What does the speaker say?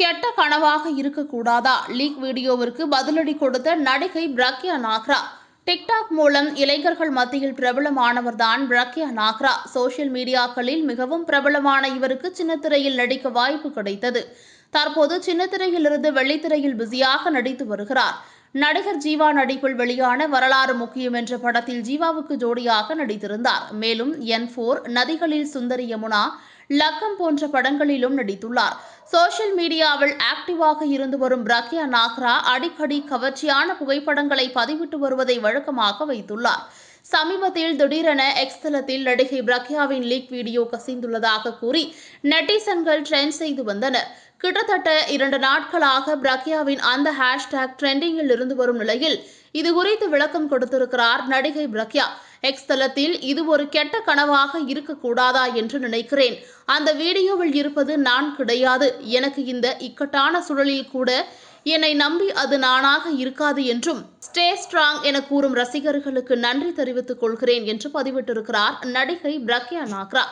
கெட்ட கனவாக இருக்கக்கூடாதா லீக் வீடியோவிற்கு பதிலடி கொடுத்த நடிகை பிரக்யா நாக்ரா. டிக்டாக் மூலம் இளைஞர்கள் மத்தியில் பிரபலமானவர்தான் பிரக்யா நாக்ரா. சோசியல் மீடியாக்களில் மிகவும் பிரபலமான இவருக்கு சின்னத்திரையில் நடிக்க வாய்ப்பு கிடைத்தது. தற்போது சின்னத்திரையிலிருந்து வெள்ளித்திரையில் பிஸியாக நடித்து வருகிறார். நடிகர் ஜீவா நடிப்பில் வெளியான வரலாறு முக்கியம் என்ற படத்தில் ஜீவாவுக்கு ஜோடியாக நடித்திருந்தார். மேலும் என் ஃபோர் நதிகளில் சுந்தரி யமுனா லக்கம் போன்ற படங்களிலும் நடித்துள்ளார். சோஷியல் மீடியாவில் ஆக்டிவாக இருந்து வரும் பிரக்யா நாக்ரா அடிக்கடி கவர்ச்சியான புகைப்படங்களை பதிவிட்டு வருவதை வழக்கமாக வைத்துள்ளார். சமீபத்தில் திடீரென எக்ஸ் தளத்தில் நடிகை பிரக்யாவின் லீக் வீடியோ கசிந்துள்ளதாக கூறி நெட்டிசன்கள் ட்ரெண்ட் செய்து வந்தனர் கிட்டத்தட்ட இரண்டு நாட்களாக பிரக்யாவின் அந்த ஹேஷ்டேக் ட்ரெண்டிங்கில் இருந்து வரும் நிலையில் இது குறித்து விளக்கம் கொடுத்திருக்கிறார் நடிகை பிரக்யா எக்ஸ் தளத்தில் இது ஒரு கெட்ட கனவாக இருக்கக்கூடாதா என்று நினைக்கிறேன். அந்த வீடியோவில் இருப்பது நான் கிடையாது. எனக்கு இந்த இக்கட்டான சூழலில் கூட என்னை நம்பி அது நானாக இருக்காது என்றும் ஸ்டே ஸ்ட்ராங் என கூறும் ரசிகர்களுக்கு நன்றி தெரிவித்துக் கொள்கிறேன் என்று பதிவிட்டிருக்கிறார் நடிகை பிரக்யா நாக்ரா.